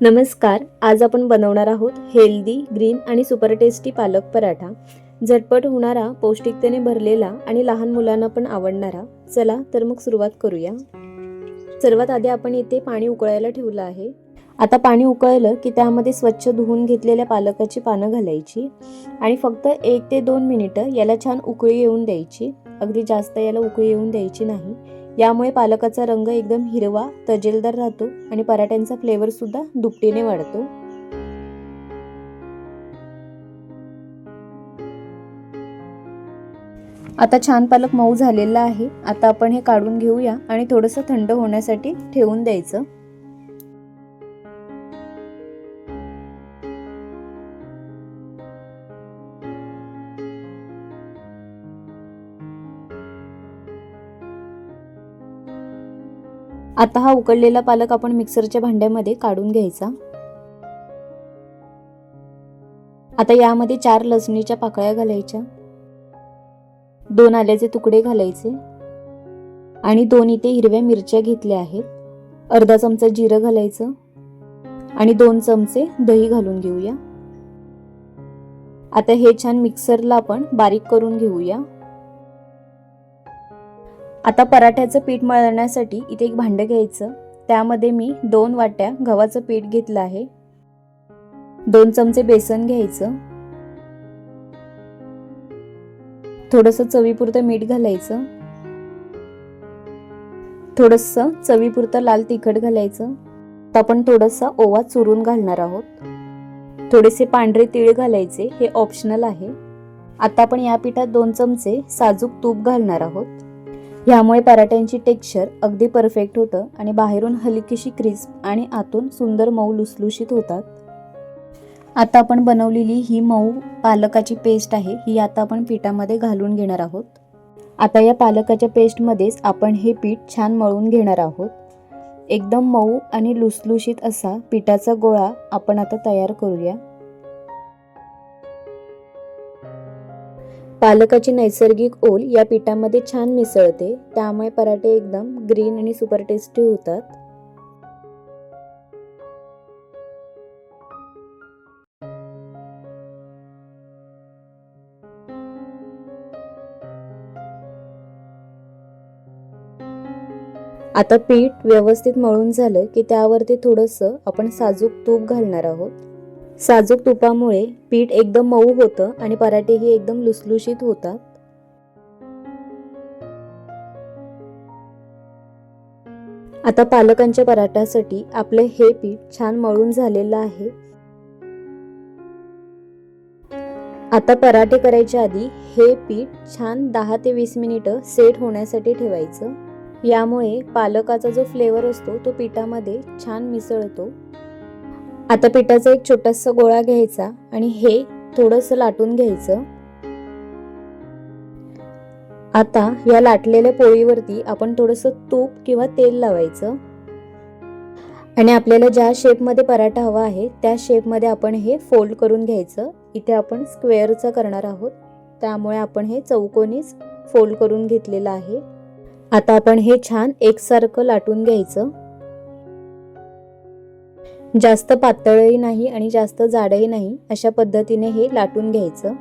नमस्कार आज आपण बनवणार आहोत हेल्दी ग्रीन आणि सुपर टेस्टी पालक पराठा. झटपट होणारा पौष्टिकतेने भरलेला आणि लहान मुलांना पण आवडणारा. चला तर मग सुरुवात करूया. सर्वात आधी आपण इथे पाणी उकळायला ठेवलं आहे. आता पाणी उकळलं की त्यामध्ये स्वच्छ धुवून घेतलेल्या पालकाची पानं घालायची आणि फक्त एक ते दोन मिनिटं याला छान उकळी येऊन द्यायची. अगदी जास्त याला उकळी येऊन द्यायची नाही. यामुळे पालकाचा रंग एकदम हिरवा तजेलदार राहतो आणि पराठ्यांचा फ्लेवर सुद्धा दुपटीने वाढतो. आता छान पालक मऊ झालेला आहे. आता आपण हे काढून घेऊया आणि थोडंसं थंड होण्यासाठी ठेवून द्यायचं. आता हा उकडलेला पालक आपण मिक्सरच्या भांड्यामध्ये काढून घ्यायचा. आता यामध्ये चार लसणीच्या पाकळ्या घालायच्या. दोन आल्याचे तुकडे घालायचे. आणि दोन इथे हिरव्या मिरच्या घेतल्या आहेत. अर्धा चमचा जिरं घालायचं. आणि दोन चमचे दही घालून घेऊया. आता हे छान मिक्सरला आपण बारीक करून घेऊया. आता पराठ्याचं पीठ मळण्यासाठी इथे एक भांडं घ्यायचं. त्यामध्ये मी दोन वाट्या गव्हाचं पीठ घेतलं आहे. दोन चमचे बेसन घ्यायचं. थोडंसं चवीपुरतं मीठ घालायचं. थोडंसं चवीपुरतं लाल तिखट घालायचं. तर आपण थोडंसं ओवा चुरून घालणार आहोत. थोडेसे पांढरे तीळ घालायचे हे ऑप्शनल आहे. आता आपण या पिठात दोन चमचे साजूक तूप घालणार आहोत. ह्यामुळे पराठ्यांची टेक्स्चर अगदी परफेक्ट होतं आणि बाहेरून हलकीशी क्रिस्प आणि आतून सुंदर मऊ लुसलुशीत होतात. आता आपण बनवलेली ही मऊ पालकाची पेस्ट आहे ही आता आपण पिठामध्ये घालून घेणार आहोत. आता या पालकाच्या पेस्टमध्येच आपण हे पीठ छान मळून घेणार आहोत. एकदम मऊ आणि लुसलुशीत असा पिठाचा गोळा आपण आता तयार करूया. पालकाची नैसर्गिक ओल या पिठामध्ये छान मिसळते त्यामुळे पराठे एकदम ग्रीन आणि सुपर टेस्टी होतात. आता पीठ व्यवस्थित मळून झालं की त्यावरती थोडंसं आपण साजूक तूप घालणार आहोत. साजूक तुपामुळे पीठ एकदम मऊ होतं आणि पराठेही एकदम लुसलुशीत होतात. आता पालकांच्या पराठ्यासाठी आपलं हे पीठ छान मळून झालेलं आहे. आता पराठे करायच्या आधी हे पीठ छान दहा ते वीस मिनिटं सेट होण्यासाठी ठेवायचं. यामुळे पालकाचा जो फ्लेवर असतो तो पिठामध्ये छान मिसळतो. आता पिठाचा एक छोटासा गोळा घ्यायचा आणि हे थोडंसं लाटून घ्यायचं. आता या लाटलेल्या पोळीवरती आपण थोडंसं तूप किंवा तेल लावायचं. आणि आपल्याला ज्या शेपमध्ये पराठा हवा आहे त्या शेपमध्ये आपण हे फोल्ड करून घ्यायचं. इथे आपण स्क्वेअरचा करणार आहोत. त्यामुळे आपण हे चौकोनीच फोल्ड करून घेतलेलं आहे. आता आपण हे छान एकसारखं लाटून घ्यायचं. जास्त पातळही नाही आणि जास्त जाडही नाही अशा पद्धतीने हे लाटून घ्यायचं.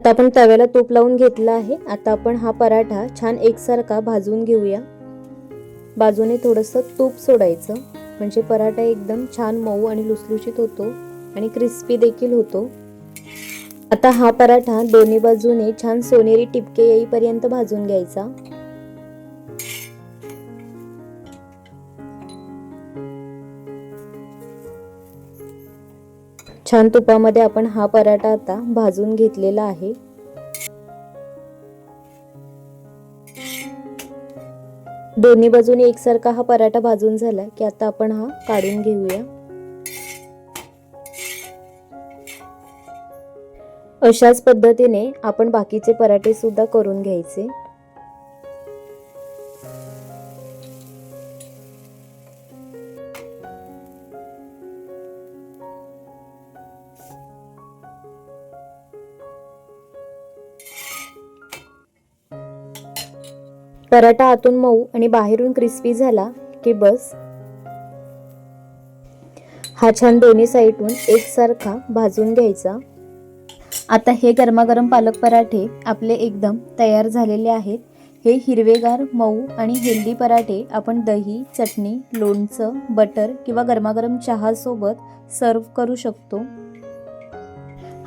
आता आपण तव्याला तूप लावून घेतला आहे. आता आपण हा पराठा छान एकसारखा भाजून घेऊया. बाजूने थोडंसं तूप सोडायचं. म्हणजे पराठा एकदम छान मऊ आणि लुसलुशीत होतो. आणि क्रिस्पी देखील होतो. आता हा पराठा दोन्ही बाजूने छान सोनेरी टिपके येईपर्यंत भाजून घ्यायचा. छान तुपामध्ये आपण हा पराठा आता भाजून घेतलेला आहे. दोन्ही बाजूने एकसारखा हा पराठा भाजून झाला की आता आपण हा काढून घेऊया. अशाच पद्धतीने आपण बाकीचे पराठे सुद्धा करून घ्यायचे. पराठा आतून मऊ आणि बाहेरून क्रिस्पी झाला की बस. हा छान दोन्ही साईडून एकसारखा भाजून घ्यायचा. आता हे गरमागरम पालक पराठे आपले एकदम तयार झालेले आहेत. हे हिरवेगार मऊ आणि हेल्दी पराठे आपण दही चटणी लोणचं बटर किंवा गरमागरम चहासोबत सर्व करू शकतो.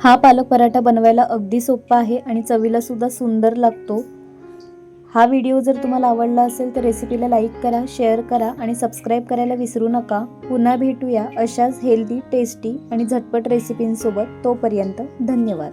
हा पालक पराठा बनवायला अगदी सोपा आहे आणि चवीला सुद्धा सुंदर लागतो. हा व्हिडिओ जर तुम्हाला आवडला असेल तर रेसिपीला लाईक करा शेअर करा आणि सबस्क्राईब करायला विसरू नका. पुन्हा भेटूया अशाच हेल्दी टेस्टी आणि झटपट रेसिपींसोबत तोपर्यंत धन्यवाद.